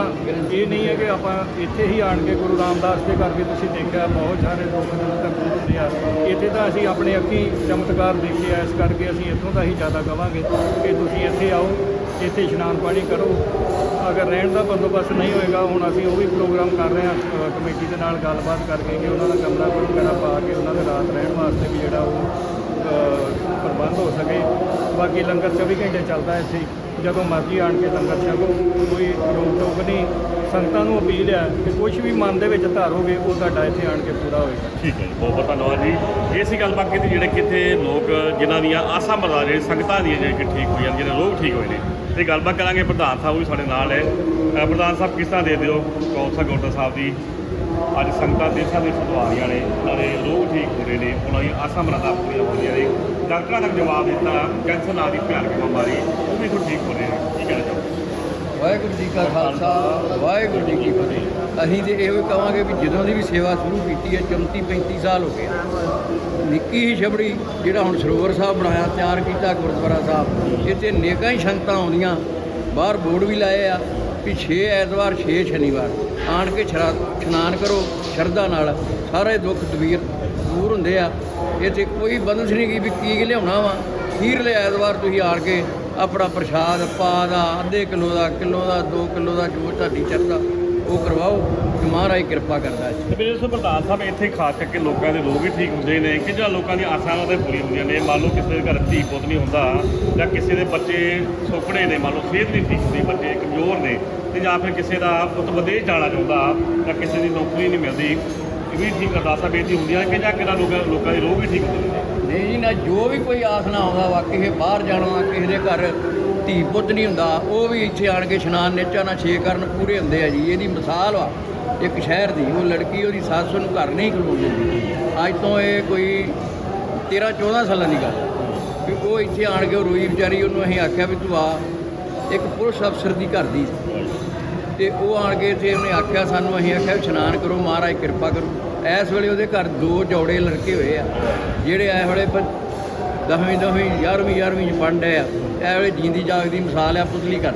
ਇਹ ਨਹੀਂ ਹੈ ਕਿ ਆਪਾਂ ਇੱਥੇ ਹੀ ਆਣ ਕੇ ਗੁਰੂ ਰਾਮਦਾਸ ਦੇ ਕਰਕੇ ਤੁਸੀਂ ਦੇਖਿਆ, ਬਹੁਤ ਸਾਰੇ ਲੋਕ ਜਦੋਂ ਤੱਕ ਹੁੰਦੇ ਆ। ਇੱਥੇ ਤਾਂ ਅਸੀਂ ਆਪਣੇ ਅੱਖੀ ਚਮਤਕਾਰ ਦੇਖੇ ਆ, ਇਸ ਕਰਕੇ ਅਸੀਂ ਇੱਥੋਂ ਦਾ ਹੀ ਜ਼ਿਆਦਾ ਕਵਾਂਗੇ ਕਿ ਤੁਸੀਂ ਇੱਥੇ ਆਓ, ਇੱਥੇ ਇਸ਼ਨਾਨ ਪਾਣੀ ਕਰੋ। ਅਗਰ ਰਹਿਣ ਦਾ ਬੰਦੋਬਸਤ ਨਹੀਂ ਹੋਏਗਾ, ਹੁਣ ਅਸੀਂ ਉਹ ਵੀ ਪ੍ਰੋਗਰਾਮ ਕਰ ਰਹੇ ਹਾਂ ਕਮੇਟੀ ਦੇ ਨਾਲ ਗੱਲਬਾਤ ਕਰਕੇ ਕਿ ਉਹਨਾਂ ਦਾ ਕਮਰਾ ਵਗੈਰਾ ਪਾ ਕੇ ਉਹਨਾਂ ਦੇ ਰਾਤ ਰਹਿਣ ਵਾਸਤੇ ਵੀ ਜਿਹੜਾ ਉਹ ਪ੍ਰਬੰਧ ਹੋ ਸਕੇ। ਬਾਕੀ ਲੰਗਰ 24 ਘੰਟੇ ਚੱਲਦਾ ਇੱਥੇ ਜਦੋਂ ਮਰਜ਼ੀ ਆਣ ਕੇ ਲੰਗਰ ਛਕੋ, ਕੋਈ ਰੋਕ ਸੰਗਤਾਂ ਨੂੰ ਅਪੀਲ ਹੈ ਕਿ ਕੁਝ ਵੀ ਮਨ ਦੇ ਵਿੱਚ ਧਾਰੋਗੇ ਉਹ ਤੁਹਾਡਾ ਇੱਥੇ ਆਣ ਕੇ ਪੂਰਾ ਹੋਏਗਾ ਠੀਕ ਹੈ ਜੀ ਬਹੁਤ ਬਹੁਤ ਧੰਨਵਾਦ ਜੀ। ਇਹ ਸੀ ਗੱਲਬਾਤ ਕੀਤੀ ਜਿਹੜੇ ਕਿਤੇ ਲੋਕ ਜਿਨ੍ਹਾਂ ਦੀਆਂ ਆਸਾਂ ਮਰਦਾ ਜਿਹੜੇ ਸੰਗਤਾਂ ਦੀਆਂ ਜਿਹੜੇ ਕਿ ਠੀਕ ਹੋਈਆਂ ਜਿਹੜੇ ਲੋਕ ਠੀਕ ਹੋਏ ਨੇ। ਤੇ ਗੱਲਬਾਤ ਕਰਾਂਗੇ ਪ੍ਰਧਾਨ ਸਾਹਿਬ ਵੀ ਸਾਡੇ ਨਾਲ ਹੈ। ਅ, ਪ੍ਰਧਾਨ ਸਾਹਿਬ ਕਿਸ ਤਰ੍ਹਾਂ ਦੇ ਦਿਓ? ਕੌਲਸਾ ਗੁਰਦੁਆਰਾ ਸਾਹਿਬ ਦੀ ਅੱਜ ਸੰਗਤਾਂ ਦੇ ਦੇਸ਼ਾਂ ਦੇ ਰਹੀਆਂ ਨੇ ਉਹਨਾਂ ਲੋਕ ਠੀਕ ਹੋ ਰਹੇ ਨੇ ਉਹਨਾਂ ਦੀਆਂ ਆਸਾਂ ਮਰਾਦਾਂ ਪੂਰੀਆਂ ਹੋ ਰਹੀਆਂ ਨੇ। ਡਾਕਟਰਾਂ ਤੱਕ ਜਵਾਬ ਦਿੱਤਾ ਕੈਂਸਰ ਨਾਂ ਦੀ ਭਿਆਨਕ ਬਿਮਾਰੀ ਉਹ ਵੀ ਹੁਣ ਠੀਕ ਹੋ ਰਹੇ ਨੇ। ਕੀ ਕਹਿਣਾ ਚਾਹੋਗੇ? ਵਾਹਿਗੁਰੂ ਜੀ ਕਾ ਖਾਲਸਾ, ਵਾਹਿਗੁਰੂ ਜੀ ਕੀ ਫਤਿਹ। ਅਸੀਂ ਤੇ ਇਹੋ ਹੀ ਕਹਾਂਗੇ ਵੀ ਜਦੋਂ ਦੀ ਵੀ ਸੇਵਾ ਸ਼ੁਰੂ ਕੀਤੀ ਹੈ 34 35 ਸਾਲ ਹੋ ਗਏ। ਨਿੱਕੀ ਹੀ ਛਬੜੀ ਜਿਹੜਾ ਹੁਣ ਸਰੋਵਰ ਸਾਹਿਬ ਬਣਾਇਆ, ਤਿਆਰ ਕੀਤਾ ਗੁਰਦੁਆਰਾ ਸਾਹਿਬ, ਇੱਥੇ ਨੇਕਾਂ ਹੀ ਸੰਗਤਾਂ ਆਉਂਦੀਆਂ। ਬਾਹਰ ਬੋਰਡ ਵੀ ਲਾਏ ਆ ਵੀ 6 ਐਤਵਾਰ 6 ਸ਼ਨੀਵਾਰ। ਆਣ ਕੇ ਸ਼ਰਾ- ਇਸ਼ਨਾਨ ਕਰੋ, ਸ਼ਰਧਾ ਨਾਲ। ਸਾਰੇ ਦੁੱਖ ਤਵੀਰ ਦੂਰ ਹੁੰਦੇ ਆ। ਇੱਥੇ ਕੋਈ ਬੰਦਸ਼ ਨਹੀਂ ਗੀ ਵੀ ਕੀ ਲਿਆਉਣਾ ਵਾ। ਖੀਰਲੇ ਐਤਵਾਰ ਤੁਸੀਂ ਆਣ ਕੇ। ਆਪਣਾ ਪ੍ਰਸ਼ਾਦ, ਪਾ ਦਾ, ਅੱਧੇ ਕਿਲੋ ਦਾ ਕਿਲੋ ਦਾ 2 ਕਿਲੋ ਦਾ, ਜੋ ਤੁਹਾਡੀ ਚੜਦਾ ਉਹ ਕਰਵਾਓ ਤੇ ਮਹਾਰਾਜ ਕਿਰਪਾ ਕਰਦਾ ਹੈ। ਤੇ ਮੇਰੇ ਸੋ ਪ੍ਰਧਾਨ ਸਾਹਿਬ, ਇੱਥੇ ਖਾਸ ਕਰਕੇ ਲੋਕਾਂ ਦੇ ਰੋਗ ਵੀ ਠੀਕ ਹੁੰਦੇ ਨੇ। ਕਿ ਜਾਂ ਲੋਕਾਂ ਦੀਆਂ ਆਸਾਂ ਉਹਦੇ ਪੂਰੀਆਂ ਹੁੰਦੀਆਂ ਨੇ? ਮੰਨ ਲਓ ਕਿਸੇ ਦੇ ਘਰ ਧੀ ਪੁੱਤ ਨਹੀਂ ਹੁੰਦਾ ਜਾਂ ਕਿਸੇ ਦੇ ਬੱਚੇ ਸੁੱਕੜੇ ਨੇ, ਮੰਨ ਲਓ ਸਿਹਤ ਨਹੀਂ ਠੀਕ ਹੁੰਦੀ, ਬੱਚੇ ਕਮਜ਼ੋਰ ਨੇ ਤੇ ਜਾਂ ਫਿਰ ਕਿਸੇ ਦਾ ਪੁੱਤ ਵਿਦੇਸ਼ ਜਾਣਾ ਚਾਹੁੰਦਾ ਜਾਂ ਕਿਸੇ ਦੀ ਨੌਕਰੀ ਨਹੀਂ ਮਿਲਦੀ। ਇਹ ਵੀ ਠੀਕ ਅਰਦਾਸਾਂ ਬੇਨਤੀ ਹੁੰਦੀਆਂ ਨੇ। ਕਿ ਜਾਂ ਕਿਹੜਾ ਲੋਕਾਂ ਲੋਕਾਂ ਦੇ ਰੋਗ ਵੀ ਠੀਕ ਹੁੰਦੇ ਨੇ? ਨਹੀਂ ਜੀ, ਨਾ ਜੋ ਵੀ ਕੋਈ ਆਸ ਨਾ ਆਉਂਦਾ ਵਾ ਕਿਸੇ ਬਾਹਰ ਜਾਣਾ, ਕਿਸੇ ਦੇ ਘਰ ਧੀ ਪੁੱਤ ਨਹੀਂ ਹੁੰਦਾ, ਉਹ ਵੀ ਇੱਥੇ ਆਣ ਕੇ ਇਸ਼ਨਾਨ ਨਿਚਾ ਨਾਲ ਛੇ ਕਰਨ ਪੂਰੇ ਹੁੰਦੇ ਆ ਜੀ। ਇਹਦੀ ਮਿਸਾਲ ਵਾ, ਇੱਕ ਸ਼ਹਿਰ ਦੀ, ਉਹ ਲੜਕੀ ਉਹਦੀ ਸੱਸ ਨੂੰ ਘਰ ਨਹੀਂ ਖਲੋਣ ਦਿੰਦੀ। ਅੱਜ ਤੋਂ ਇਹ ਕੋਈ 13 14 ਸਾਲਾਂ ਦੀ ਗੱਲ ਹੈ ਵੀ ਉਹ ਇੱਥੇ ਆਣ ਕੇ ਉਹ ਰੋਈ ਵਿਚਾਰੀ, ਉਹਨੂੰ ਅਸੀਂ ਆਖਿਆ ਵੀ ਤੂੰ ਆ, ਇੱਕ ਪੁਲਿਸ ਅਫਸਰ ਦੀ ਘਰ ਦੀ। ਤੇ ਉਹ ਆਣ ਕੇ ਇੱਥੇ ਉਹਨੇ ਆਖਿਆ ਸਾਨੂੰ, ਅਸੀਂ ਆਖਿਆ ਵੀ ਇਸ਼ਨਾਨ ਕਰੋ, ਮਹਾਰਾਜ ਕਿਰਪਾ ਕਰੋ। ਇਸ ਵੇਲੇ ਉਹਦੇ ਘਰ ਦੋ ਜੋੜੇ ਲੜਕੇ ਹੋਏ ਆ, ਜਿਹੜੇ ਇਸ ਵੇਲੇ ਪ- ਦਸਵੀਂ ਦਸਵੀਂ 11ਵੀਂ 11ਵੀਂ ਚ ਪੜ੍ਹਦੇ ਆ। ਇਹ ਵੇਲੇ ਜੀਂਦੀ ਜਾਗਦੀ ਮਿਸਾਲ ਆ, ਪੁਤਲੀ ਘਰ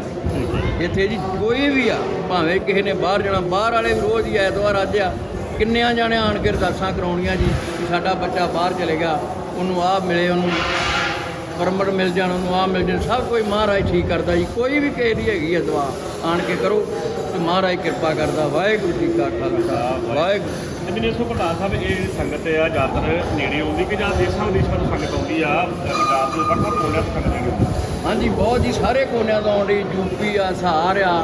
ਇੱਥੇ ਜੀ ਕੋਈ ਵੀ ਆ, ਭਾਵੇਂ ਕਿਸੇ ਨੇ ਬਾਹਰ ਜਾਣਾ, ਬਾਹਰ ਵਾਲੇ ਵੀ ਰੋਜ਼ ਹੀ ਐਤਵਾਰ ਅੱਜ ਆ, ਕਿੰਨਿਆਂ ਜਾਣੇ ਆਣ ਕੇ ਅਰਦਾਸਾਂ ਕਰਾਉਣੀਆਂ ਜੀ ਕਿ ਸਾਡਾ ਬੱਚਾ ਬਾਹਰ ਚਲੇ ਗਿਆ, ਉਹਨੂੰ ਆਹ ਮਿਲੇ, ਉਹਨੂੰ ਪਰਮਟ ਮਿਲ ਜਾਣ ਉਹਨੂੰ ਆਹ ਮਿਲ ਜਾਣ ਸਭ ਕੋਈ ਮਹਾਰਾਜ ਠੀਕ ਕਰਦਾ ਜੀ ਕੋਈ ਵੀ ਕਿਸੇ ਦੀ ਹੈਗੀ ਹੈ ਦੁਆ ਆਣ ਕੇ ਕਰੋ ਤੇ ਮਹਾਰਾਜ ਕਿਰਪਾ ਕਰਦਾ ਵਾਹਿਗੁਰੂ ਜੀ ਕਾ ਖਾਲਸਾ ਵਾਹਿਗੁਰੂ। ਤੇ ਮੇਰੇ ਸੋ ਪ੍ਰਧਾਨ ਸਾਹਿਬ ਇਹ ਸੰਗਤ ਆ ਜ਼ਿਆਦਾਤਰ ਨੇੜੇ ਆਉਂਦੀ ਕਿ ਜਾਂ ਦੇਸ਼ਾਂ ਵਿਦੇਸ਼ਾਂ ਤੋਂ ਸੰਗਤ ਆਉਂਦੀ ਆ ਪੰਜਾਬ ਤੋਂ ਵੱਖਰਾ ਕੋਲਿਆ ਸੰਗਤ ਨੇੜੇ ਆਉਂਦੀ ਹਾਂਜੀ ਬਹੁਤ ਜੀ ਸਾਰੇ ਕੋਨਿਆਂ ਤੋਂ ਆਉਂਦੀ ਯੂਪੀ ਆ ਸਹਾਰ ਆ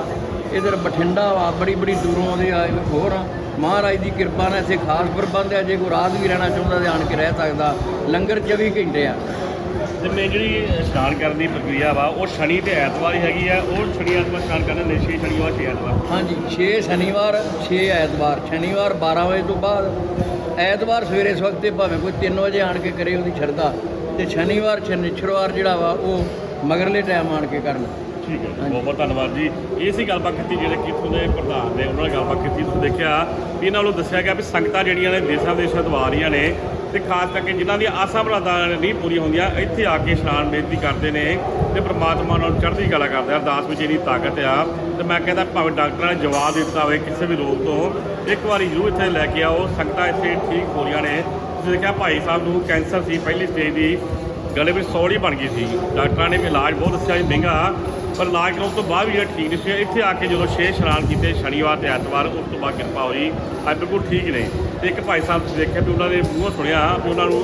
ਇਧਰ ਬਠਿੰਡਾ ਵਾ ਬੜੀ ਬੜੀ ਦੂਰੋਂ ਆਉਂਦੇ ਆ ਹੋਰ ਆ। ਮਹਾਰਾਜ ਦੀ ਕਿਰਪਾ ਨਾਲ ਇੱਥੇ ਖਾਸ ਪ੍ਰਬੰਧ ਆ ਜੇ ਕੋਈ ਰਾਤ ਵੀ ਰਹਿਣਾ ਚਾਹੁੰਦਾ ਤੇ ਆਣ ਕੇ ਰਹਿ ਸਕਦਾ ਲੰਗਰ 24 ਘੰਟੇ ਆ। ਤੇ ਮੈਂ ਜਿਹੜੀ ਇਸ਼ਨਾਨ ਕਰਨ ਦੀ ਪ੍ਰਕਿਰਿਆ ਵਾ ਉਹ ਸ਼ਨੀ ਤੇ ਐਤਵਾਰ ਹੀ ਹੈਗੀ ਆ। ਉਹ ਸ਼ਨੀ ਐਤਵਾਰ ਇਸ਼ਨਾਨ ਕਰਨ ਦੇ ਛੇ ਸ਼ਨੀਵਾਰ ਛੇ ਐਤਵਾਰ। ਹਾਂਜੀ 6 ਸ਼ਨੀਵਾਰ 6 ਐਤਵਾਰ। ਸ਼ਨੀਵਾਰ 12 ਵਜੇ ਤੋਂ ਬਾਅਦ ਐਤਵਾਰ ਸਵੇਰੇ ਸਵਖਤ ਤੇ ਭਾਵੇਂ ਕੋਈ 3 ਵਜੇ ਆਣ ਕੇ ਕਰੇ ਉਹਦੀ ਸ਼ਰਧਾ। ਤੇ ਸ਼ਨੀਵਾਰ ਸ਼ਨੀਚਰਵਾਰ ਜਿਹੜਾ ਵਾ ਉਹ ਮਗਰਲੇ ਟਾਈਮ ਆਣ ਕੇ ਕਰਨ। ਠੀਕ ਹੈ। ਬਹੁਤ ਬਹੁਤ ਧੰਨਵਾਦ ਜੀ। ਇਹ ਸੀ ਗੱਲਬਾਤ ਕੀਤੀ ਜਿਹੜੇ ਕਿ ਇੱਥੋਂ ਦੇ ਪ੍ਰਧਾਨ ਨੇ ਉਹਨਾਂ ਨਾਲ ਗੱਲਬਾਤ ਕੀਤੀ। ਤੁਸੀਂ ਦੇਖਿਆ ਵੀ ਇਹਨਾਂ ਵੱਲੋਂ ਦੱਸਿਆ ਗਿਆ ਵੀ ਸੰਗਤਾਂ ਜਿਹੜੀਆਂ ਨੇ ਦੇਸ਼ਾਂ ਦੇਸ਼ਾਂ ਤੋਂ ਆ ਰਹੀਆਂ ਨੇ ਤੇ ਖਾਸ ਕਰਕੇ ਜਿਨ੍ਹਾਂ ਦੀਆਂ ਆਸਾਂ ਮੁਰਾਦਾਂ ਨਹੀਂ ਪੂਰੀਆਂ ਹੁੰਦੀਆਂ, ਇੱਥੇ ਆ ਕੇ ਇਸ਼ਨਾਨ ਬੇਨਤੀ ਕਰਦੇ ਨੇ ਤੇ ਪ੍ਰਮਾਤਮਾ ਨਾਲ ਚੜ੍ਹਦੀ ਕਲਾ ਕਰਦੇ ਆ, ਅਰਦਾਸ ਵਿੱਚ ਇੰਨੀ ਤਾਕਤ ਆ। ਤੇ ਮੈਂ ਕਹਿੰਦਾ ਭਾਵੇਂ ਡਾਕਟਰਾਂ ਨੇ ਜਵਾਬ ਦੇ ਦਿੱਤਾ ਹੋਵੇ, ਕਿਸੇ ਵੀ ਰੋਗ ਤੋਂ, ਇੱਕ ਵਾਰੀ ਜ਼ਰੂਰ ਇੱਥੇ ਲੈ ਕੇ ਆਓ, ਸੰਗਤਾਂ ਇੱਥੇ ਠੀਕ ਹੋ ਰਹੀਆਂ ਨੇ। ਤੁਸੀਂ ਦੇਖਿਆ ਭਾਈ ਸਾਹਿਬ ਨੂੰ ਕੈਂਸਰ ਸੀ, ਪਹਿਲੀ ਸਟੇਜ ਦੀ, ਗਲੇ ਵਿੱਚ ਸੌੜੀ ਬਣ ਗਈ ਸੀ। ਡਾਕਟਰਾਂ ਨੇ ਵੀ ਇਲਾਜ ਬਹੁਤ ਦੱਸਿਆ ਸੀ ਮਹਿੰਗਾ, ਪਰ ਇਲਾਜ ਕਰਾਉਣ ਤੋਂ ਬਾਅਦ ਵੀ ਜਿਹੜਾ ਠੀਕ ਨਹੀਂ ਸੀ, ਇੱਥੇ ਆ ਕੇ ਜਦੋਂ ਛੇ ਇਸ਼ਨਾਨ ਕੀਤੇ, ਸ਼ਨੀਵਾਰ ਤੇ ਐਤਵਾਰ, ਉਸ ਤੋਂ ਬਾਅਦ ਕਿਰਪਾ ਹੋਈ, ਅੱਜ ਬਿਲਕੁਲ ਠੀਕ ਨੇ। ਤੇ ਇੱਕ ਭਾਈ ਸਾਹਿਬ ਤੁਸੀਂ ਦੇਖਿਆ ਵੀ ਉਹਨਾਂ ਦੇ ਮੂੰਹੋਂ ਸੁਣਿਆ ਵੀ ਉਹਨਾਂ ਨੂੰ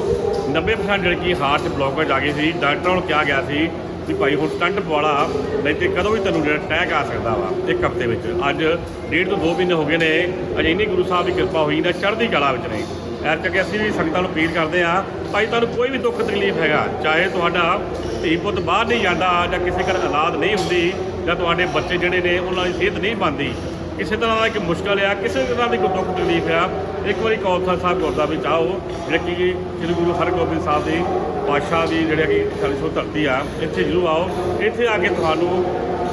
90% ਜਿਹੜੀ ਕਿ ਹਾਰਟ 'ਚ ਬਲੌਕੇਜ ਆ ਗਈ ਸੀ। ਡਾਕਟਰਾਂ ਨੂੰ ਕਿਹਾ ਗਿਆ ਸੀ ਵੀ ਭਾਈ ਹੁਣ ਸਟੰਟ ਪਵਾਲਾ ਨਹੀਂ ਤੇ ਕਦੋਂ ਵੀ ਤੈਨੂੰ ਜਿਹੜਾ ਅਟੈਕ ਆ ਸਕਦਾ ਵਾ ਇੱਕ ਹਫ਼ਤੇ ਵਿੱਚ। ਅੱਜ ਡੇਢ ਤੋਂ 2 ਮਹੀਨੇ ਹੋ ਗਏ ਨੇ, ਅਜੇ ਇੰਨੀ ਗੁਰੂ ਸਾਹਿਬ ਦੀ ਕਿਰਪਾ ਹੋਈ ਨਾ ਚੜ੍ਹਦੀ ਕਲਾ ਵਿੱਚ ਨੇ। ਐਸ ਕਰਕੇ ਅਸੀਂ ਵੀ ਸੰਗਤਾਂ ਨੂੰ ਅਪੀਲ ਕਰਦੇ ਹਾਂ, ਭਾਈ ਤੁਹਾਨੂੰ ਕੋਈ ਵੀ ਦੁੱਖ ਤਕਲੀਫ ਹੈਗਾ, ਚਾਹੇ ਤੁਹਾਡਾ ਧੀ ਪੁੱਤ ਬਾਹਰ ਨਹੀਂ ਜਾਂਦਾ ਜਾਂ ਕਿਸੇ ਘਰ ਔਲਾਦ ਨਹੀਂ ਹੁੰਦੀ ਜਾਂ ਤੁਹਾਡੇ ਬੱਚੇ ਜਿਹੜੇ ਨੇ ਉਹਨਾਂ ਦੀ ਸਿਹਤ ਨਹੀਂ ਬਣਦੀ ਕਿਸੇ ਤਰ੍ਹਾਂ ਦਾ ਇੱਕ ਮੁਸ਼ਕਲ ਆ, ਕਿਸੇ ਤਰ੍ਹਾਂ ਦੀ ਕੋਈ ਦੁੱਖ ਤਕਲੀਫ ਆ, ਇੱਕ ਵਾਰੀ ਕੌਲਸਾ ਸਾਹਿਬ ਗੁਰਦਾ ਵਿੱਚ ਆਓ, ਜਿਹੜਾ ਕਿ ਸ੍ਰੀ ਗੁਰੂ ਹਰਗੋਬਿੰਦ ਸਾਹਿਬ ਦੀ ਪਾਤਸ਼ਾਹ ਦੀ ਜਿਹੜਾ ਕਿ ਖਾਲਿਸੋ ਧਰਤੀ ਆ, ਇੱਥੇ ਜ਼ਰੂਰ ਆਓ, ਇੱਥੇ ਆ ਕੇ ਤੁਹਾਨੂੰ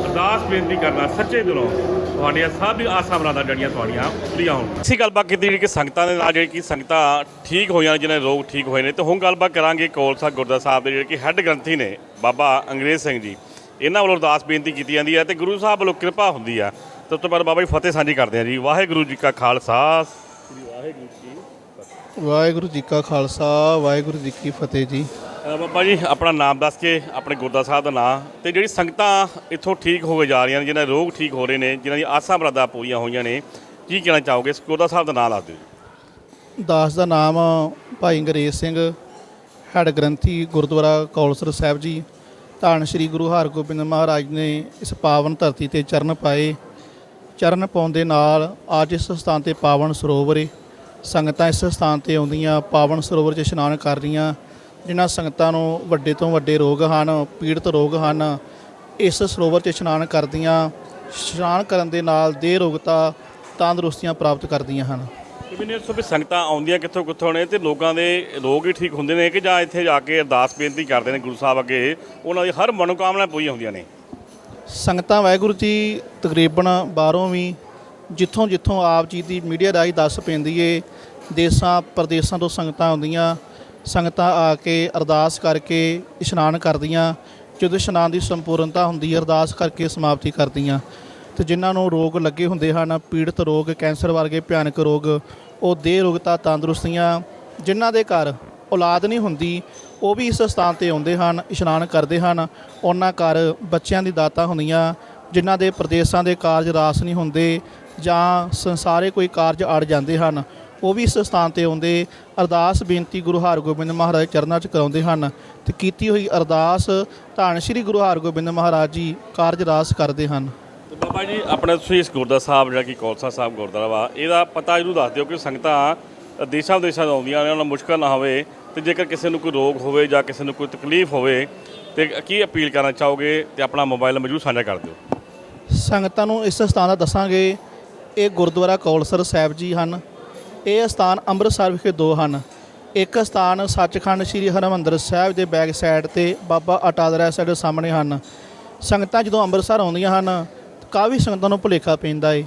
ਅਰਦਾਸ ਬੇਨਤੀ ਕਰਨਾ, ਸੱਚੇ ਦਿਲੋਂ ਤੁਹਾਡੀਆਂ ਸਭ ਆਸਾਂ ਮੁਰਾਦਾਂ ਜਿਹੜੀਆਂ ਤੁਹਾਡੀਆਂ ਪੂਰੀਆਂ ਹੋਣ। ਅਸੀਂ ਗੱਲਬਾਤ ਕੀਤੀ ਜਿਹੜੀ ਕਿ ਸੰਗਤਾਂ ਦੇ ਨਾਲ, ਜਿਹੜੀ ਕਿ ਸੰਗਤਾਂ ਠੀਕ ਹੋਈਆਂ ਜਿਨ੍ਹਾਂ ਦੇ ਰੋਗ ਠੀਕ ਹੋਏ ਨੇ, ਤੇ ਹੁਣ ਗੱਲਬਾਤ ਕਰਾਂਗੇ ਕੌਲਸਾ ਗੁਰਦਾ ਸਾਹਿਬ ਦੇ, ਜਿਹੜੇ ਕਿ ਹੈੱਡ ਗ੍ਰੰਥੀ ਨੇ ਬਾਬਾ ਅੰਗਰੇਜ਼ ਸਿੰਘ ਜੀ। ਇਹਨਾਂ ਵੱਲੋਂ ਅਰਦਾਸ ਬੇਨਤੀ ਕੀਤੀ ਜਾਂਦੀ ਹੈ ਤੇ ਗੁਰੂ ਸਾਹਿਬ ਵੱਲੋਂ ਕਿਰਪਾ ਹੁੰਦੀ ਆ। ਤੇ ਉਸ ਤੋਂ ਬਾਅਦ ਬਾਬਾ ਜੀ ਫਤਿਹ ਸਾਂਝੀ ਕਰਦੇ ਆ ਜੀ। ਵਾਹਿਗੁਰੂ ਜੀ ਕਾ ਖਾਲਸਾ। ਸ੍ਰੀ ਵਾਹਿਗੁਰੂ ਜੀ ਵਾਹਿਗੁਰੂ ਜੀ ਕਾ ਖਾਲਸਾ ਵਾਹਿਗੁਰੂ ਜੀ ਕੀ ਫਤਿਹ ਜੀ। ਬਾਬਾ ਜੀ ਆਪਣਾ ਨਾਮ ਦੱਸ ਕੇ ਆਪਣੇ ਗੁਰਦਾ ਸਾਹਿਬ ਦਾ ਨਾਮ। ਤੇ ਜਿਹੜੀ ਸੰਗਤਾਂ ਇੱਥੋਂ ਠੀਕ ਹੋ ਕੇ ਜਾ ਰਹੀਆਂ ਨੇ ਜਿਨ੍ਹਾਂ ਦੇ ਰੋਗ ਠੀਕ ਹੋ ਰਹੇ ਨੇ ਜਿਨ੍ਹਾਂ ਦੀ ਆਸਾਂ ਮੁਰਾਦਾਂ ਪੂਰੀਆਂ ਹੋਈਆਂ ਨੇ ਕੀ ਕਹਿਣਾ ਚਾਹੋਗੇ? ਗੁਰਦਾ ਸਾਹਿਬ ਦਾ ਨਾਮ ਦੱਸ ਦਿਓ। ਦਾਸ ਦਾ ਨਾਮ ਭਾਈ ਅੰਗਰੇਜ਼ ਸਿੰਘ ਹੈਡ ਗ੍ਰੰਥੀ ਗੁਰਦੁਆਰਾ ਕੌਲਸਰ ਸਾਹਿਬ ਜੀ। ਧੰਨ ਸ਼੍ਰੀ ਗੁਰੂ ਹਰਗੋਬਿੰਦ ਮਹਾਰਾਜ ਨੇ ਇਸ ਪਾਵਨ ਧਰਤੀ ਤੇ ਚਰਨ ਪਾਏ। ਚਰਨ ਪਾਉਣ ਦੇ ਨਾਲ ਅੱਜ ਇਸ ਸਥਾਨ ਤੇ ਪਾਵਨ ਸਰੋਵਰ ਏ। ਸੰਗਤਾਂ ਇਸ ਸਥਾਨ ਤੇ ਆਉਂਦੀਆਂ, ਪਾਵਨ ਸਰੋਵਰ 'ਚ ਇਸ਼ਨਾਨ ਕਰ ਰਹੀਆਂ। ਜਿਨ੍ਹਾਂ ਸੰਗਤਾਂ ਨੂੰ ਵੱਡੇ ਤੋਂ ਵੱਡੇ ਰੋਗ ਹਨ, ਪੀੜਤ ਰੋਗ ਹਨ, ਇਸ ਸਰੋਵਰ 'ਚ ਇਸ਼ਨਾਨ ਕਰਦੀਆਂ। ਇਸ਼ਨਾਨ ਕਰਨ ਦੇ ਨਾਲ ਦੇਹ ਰੋਗਤਾ ਤੰਦਰੁਸਤੀਆਂ ਪ੍ਰਾਪਤ ਕਰਦੀਆਂ ਹਨ। ਕਿਵੇਂ ਨੇ ਸੋ ਵੀ ਸੰਗਤਾਂ ਆਉਂਦੀਆਂ ਕਿੱਥੋਂ ਕਿੱਥੋਂ ਨੇ ਤੇ ਲੋਕਾਂ ਦੇ ਲੋਕ ਹੀ ਠੀਕ ਹੁੰਦੇ ਨੇ ਕਿ ਜਾਂ ਇੱਥੇ ਜਾ ਕੇ ਅਰਦਾਸ ਬੇਨਤੀ ਕਰਦੇ ਨੇ ਗੁਰੂ ਸਾਹਿਬ ਅੱਗੇ ਉਹਨਾਂ ਦੀ ਹਰ ਮਨੋਕਾਮਨਾ ਪੂਰੀਆਂ ਹੁੰਦੀਆਂ ਨੇ। ਸੰਗਤਾਂ ਵਾਹਿਗੁਰੂ ਜੀ ਤਕਰੀਬਨ ਬਾਹਰੋਂ ਵੀ ਜਿੱਥੋਂ ਜਿੱਥੋਂ ਆਪ ਜੀ ਦੀ ਮੀਡੀਆ ਰਾਹੀਂ ਦੱਸ ਪੈਂਦੀ ਏ, ਦੇਸਾਂ ਪ੍ਰਦੇਸਾਂ ਤੋਂ ਸੰਗਤਾਂ ਆਉਂਦੀਆਂ, ਸੰਗਤਾਂ ਆ ਕੇ ਅਰਦਾਸ ਕਰਕੇ ਇਸ਼ਨਾਨ ਕਰਦੀਆਂ, ਜਦੋਂ ਇਸ਼ਨਾਨ ਦੀ ਸੰਪੂਰਨਤਾ ਹੁੰਦੀ ਹੈ ਅਰਦਾਸ ਕਰਕੇ ਸਮਾਪਤੀ ਕਰਦੀਆਂ। ਤੇ ਜਿਨ੍ਹਾਂ ਨੂੰ ਰੋਗ ਲੱਗੇ ਹੁੰਦੇ ਹਨ, ਪੀੜਤ ਰੋਗ, ਕੈਂਸਰ ਵਰਗੇ ਭਿਆਨਕ ਰੋਗ, ਉਹ ਦੇਹ ਰੋਗਤਾ ਤੰਦਰੁਸਤੀਆਂ ਜਿਨ੍ਹਾਂ ਦੇ ਘਰ ਔਲਾਦ ਨਹੀਂ ਹੁੰਦੀ, ਉਹ ਵੀ ਇਸ ਸਥਾਨ ਤੇ ਆਉਂਦੇ ਹਨ, ਇਸ਼ਨਾਨ ਕਰਦੇ ਹਨ। ਉਹਨਾਂ ਘਰ ਬੱਚਿਆਂ ਦੀ ਦਾਤਾਂ ਹੁੰਦੀਆਂ, ਜਿਨ੍ਹਾਂ ਦੇ ਪ੍ਰਦੇਸ਼ਾਂ ਦੇ ਕਾਰਜ ਰਾਸ ਨਹੀਂ ਹੁੰਦੇ ਜਾਂ ਸੰਸਾਰੇ ਕੋਈ ਕਾਰਜ ਅੜ ਜਾਂਦੇ ਹਨ, ਉਹ ਵੀ ਇਸ ਸਥਾਨ ਤੇ ਆਉਂਦੇ। ਅਰਦਾਸ ਬੇਨਤੀ ਗੁਰੂ ਹਰਗੋਬਿੰਦ ਮਹਾਰਾਜ ਚਰਨਾਂ 'ਚ ਕਰਾਉਂਦੇ ਹਨ ਤੇ ਕੀਤੀ ਹੋਈ ਅਰਦਾਸ ਧੰਨ ਸ੍ਰੀ ਗੁਰੂ ਹਰਗੋਬਿੰਦ ਮਹਾਰਾਜ ਜੀ ਕਾਰਜ ਰਾਸ ਕਰਦੇ ਹਨ। ਤੇ ਆਪਣਾ ਤੁਸੀਂ ਇਸ ਗੁਰਦੁਆਰਾ ਸਾਹਿਬ, ਜਿਹੜਾ ਕਿ ਕੌਲਸਾ ਸਾਹਿਬ ਗੁਰਦੁਆਰਾ ਵਾ, ਇਹਦਾ ਪਤਾ ਇਹਨੂੰ ਦੱਸ ਦਿਓ ਕਿ ਸੰਗਤਾਂ ਦੇਸ਼ਾਂ ਵਿਦੇਸ਼ਾਂ ਤੋਂ ਆਉਂਦੀਆਂ ਨੇ, ਉਹਨਾਂ ਨੂੰ ਮੁਸ਼ਕਲ ਨਾ ਹੋਵੇ ਤੇ ਜੇਕਰ ਕਿਸੇ ਨੂੰ ਕੋਈ ਰੋਗ ਹੋਵੇ ਜਾਂ ਕਿਸੇ ਨੂੰ ਕੋਈ ਤਕਲੀਫ ਹੋਵੇ, ਤੇ ਕੀ ਅਪੀਲ ਕਰਨਾ ਚਾਹੋਗੇ ਤੇ ਆਪਣਾ ਮੋਬਾਈਲ ਨੰਬਰ ਜਰੂਰ ਸਾਂਝਾ ਕਰ ਦਿਓ। ਸੰਗਤਾਂ ਨੂੰ ਇਸ ਸਥਾਨ ਦਾ ਦੱਸਾਂਗੇ, ਇਹ ਗੁਰਦੁਆਰਾ ਕੌਲਸਰ ਸਾਹਿਬ ਜੀ ਹਨ, ਇਹ ਸਥਾਨ ਅੰਮ੍ਰਿਤਸਰ ਵਿਖੇ ਦੋ ਹਨ, ਇੱਕ ਸਥਾਨ ਸੱਚਖੰਡ ਸ੍ਰੀ ਹਰਿਮੰਦਰ ਸਾਹਿਬ ਦੇ ਬੈਕ ਸਾਈਡ ਤੇ ਬਾਬਾ ਅਟਾਦਰਾ ਸਾਹਿਬ ਦੇ ਸਾਹਮਣੇ ਹਨ, ਸੰਗਤਾਂ ਜਦੋਂ ਅੰਮ੍ਰਿਤਸਰ ਆਉਂਦੀਆਂ ਹਨ ਕਾਫੀ ਸੰਗਤਾਂ ਨੂੰ ਭੁਲੇਖਾ ਪੈਂਦਾ ਏ।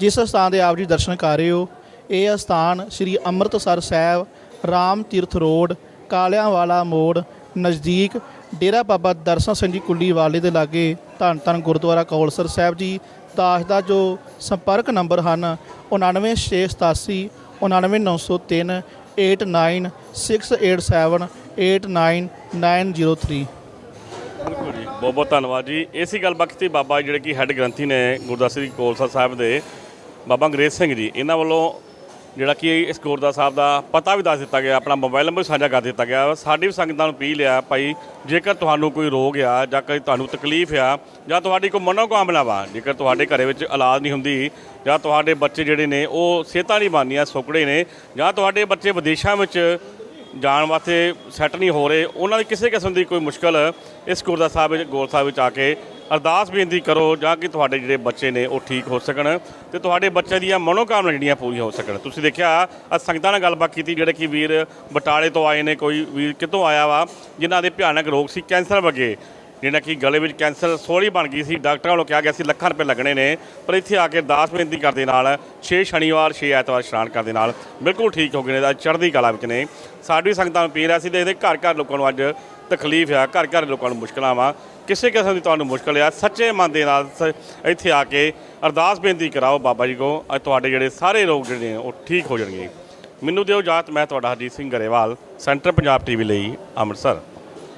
ਜਿਸ ਸਥਾਨ ਦੇ ਆਪ ਜੀ ਦਰਸ਼ਨ ਕਰ ਰਹੇ ਹੋ, ਇਹ ਸਥਾਨ ਸ੍ਰੀ ਅੰਮ੍ਰਿਤਸਰ ਸਾਹਿਬ, ਰਾਮ ਤੀਰਥ ਰੋਡ ਕਾਲਿਆਂ ਵਾਲਾ ਮੋੜ, ਨਜ਼ਦੀਕ ਡੇਰਾ ਬਾਬਾ ਦਰਸ਼ਨ ਸਿੰਘ ਜੀ ਕੁੱਲੀ ਵਾਲੇ ਦੇ ਲਾਗੇ ਧੰਨ ਧੰਨ ਗੁਰਦੁਆਰਾ ਕੌਲਸਰ ਸਾਹਿਬ ਜੀ ਦਾਸ ਦਾ ਜੋ ਸੰਪਰਕ ਨੰਬਰ ਹਨ 99687 99903 89687 89903 ਬਿਲਕੁਲ ਜੀ, ਬਹੁਤ ਬਹੁਤ ਧੰਨਵਾਦ ਜੀ। ਇਸੀ ਗੱਲ ਬਖਤੀ ਬਾਬਾ ਜਿਹੜੇ ਕਿ ਹੈੱਡ ਗ੍ਰੰਥੀ ਨੇ ਗੁਰਦਾਸਰੀ ਸ੍ਰੀ ਕੋਲਸਾ ਸਾਹਿਬ ਦੇ, ਬਾਬਾ ਅੰਗਰੇਜ਼ ਸਿੰਘ ਜੀ। ਇਹਨਾਂ ਵੱਲੋਂ ਜਿਹੜਾ ਕਿ ਇਸ ਗੁਰਦੁਆਰਾ ਸਾਹਿਬ ਦਾ ਪਤਾ ਵੀ ਦੱਸ ਦਿੱਤਾ ਗਿਆ, ਆਪਣਾ ਮੋਬਾਈਲ ਨੰਬਰ ਸਾਂਝਾ ਕਰ ਦਿੱਤਾ ਗਿਆ। ਸਾਡੀ ਵੀ ਸੰਗਤਾਂ ਨੂੰ ਅਪੀਲ ਆ, ਭਾਈ, ਜੇਕਰ ਤੁਹਾਨੂੰ ਕੋਈ ਰੋਗ ਆ ਜਾਂ ਕੋਈ ਤੁਹਾਨੂੰ ਤਕਲੀਫ ਆ, ਜਾਂ ਤੁਹਾਡੀ ਕੋਈ ਮਨੋਕਾਮਨਾ ਵਾ, ਜੇਕਰ ਤੁਹਾਡੇ ਘਰੇ ਵਿੱਚ ਔਲਾਦ ਨਹੀਂ ਹੁੰਦੀ, ਜਾਂ ਤੁਹਾਡੇ ਬੱਚੇ ਜਿਹੜੇ ਨੇ, ਉਹ ਸਿਹਤਾਂ ਨਹੀਂ ਬਣਦੀਆਂ ਸੁਕੜੇ ਨੇ, ਜਾਂ ਤੁਹਾਡੇ ਬੱਚੇ ਵਿਦੇਸ਼ਾਂ ਵਿੱਚ ਜਾਣ ਵਾਸਤੇ ਸੈੱਟ ਨਹੀਂ ਹੋ ਰਹੇ। ਉਹਨਾਂ ਦੀ ਕਿਸੇ ਕਿਸਮ ਦੀ ਕੋਈ ਮੁਸ਼ਕਲ ਇਸ ਗੁਰਦੁਆਰਾ ਸਾਹਿਬ ਵਿੱਚ, ਗੋਲ ਸਾਹਿਬ ਵਿੱਚ ਆ ਕੇ ਅਰਦਾਸ ਬੇਨਤੀ ਕਰੋ ਜਾਂ ਕਿ ਤੁਹਾਡੇ ਜਿਹੜੇ ਬੱਚੇ ਨੇ ਉਹ ਠੀਕ ਹੋ ਸਕਣ ਤੇ ਤੁਹਾਡੇ ਬੱਚੇ ਦੀਆਂ ਮਨੋਕਾਮਨਾ ਜਿਹੜੀਆਂ ਪੂਰੀਆਂ ਹੋ ਸਕਣ। ਤੁਸੀਂ ਦੇਖਿਆ, ਅੱਜ ਸੰਗਤਾਂ ਨਾਲ ਗੱਲਬਾਤ ਕੀਤੀ, ਜਿਹੜੇ ਕਿ ਵੀਰ ਬਟਾਲੇ ਤੋਂ ਆਏ ਨੇ, ਕੋਈ ਵੀਰ ਕਿਤੋਂ ਆਇਆ ਵਾ, ਜਿਨ੍ਹਾਂ ਦੇ ਭਿਆਨਕ ਰੋਗ ਸੀ, ਕੈਂਸਰ ਵਗੇ। ਜਿਹੜਾ ਕਿ ਗਲੇ ਵਿੱਚ ਕੈਂਸਰ ਸੋਲੀ ਬਣ ਗਈ ਸੀ, ਡਾਕਟਰਾਂ ਵੱਲੋਂ ਕਿਹਾ ਗਿਆ ਸੀ ਲੱਖਾਂ ਰੁਪਏ ਲੱਗਣੇ ਨੇ, ਪਰ ਇੱਥੇ ਆ ਕੇ ਅਰਦਾਸ ਬੇਨਤੀ ਕਰਦੇ ਨਾਲ 6 ਸ਼ਨੀਵਾਰ 6 ਐਤਵਾਰ ਇਸ਼ਨਾਨ ਕਰਦੇ ਨਾਲ ਬਿਲਕੁਲ ਠੀਕ ਹੋ ਗਏ ਨੇ ਅੱਜ ਚੜ੍ਹਦੀ ਕਲਾ ਵਿੱਚ ਨੇ। ਸਾਡੀ ਸੰਗਤਾਂ ਨੂੰ ਪੀਰ ਅਸੀਂ ਤੇ ਇਹਦੇ ਘਰ ਘਰ ਲੋਕਾਂ ਨੂੰ ਅੱਜ ਤਕਲੀਫ ਆ, ਘਰ ਘਰ ਲੋਕਾਂ ਨੂੰ ਮੁਸ਼ਕਲਾਂ ਵਾ। ਕਿਸੇ ਕਿਸਮ ਦੀ ਤੁਹਾਨੂੰ ਮੁਸ਼ਕਲ ਆ, ਸੱਚੇ ਮਨ ਦੇ ਨਾਲ ਸ- ਇੱਥੇ ਆ ਕੇ ਅਰਦਾਸ ਬੇਨਤੀ ਕਰਾਓ ਬਾਬਾ ਜੀ ਕੋ ਅੱਜ ਤੁਹਾਡੇ ਜਿਹੜੇ ਸਾਰੇ ਰੋਗ ਜਿਹੜੇ ਨੇ ਉਹ ਠੀਕ ਹੋ ਜਾਣਗੇ। ਮੈਨੂੰ ਦਿਓ ਜਾਤ ਮੈਂ ਤੁਹਾਡਾ ਹਰਜੀਤ ਸਿੰਘ ਗਰੇਵਾਲ, ਸੈਂਟਰ ਪੰਜਾਬ ਟੀਵੀ ਲਈ ਅੰਮ੍ਰਿਤਸਰ।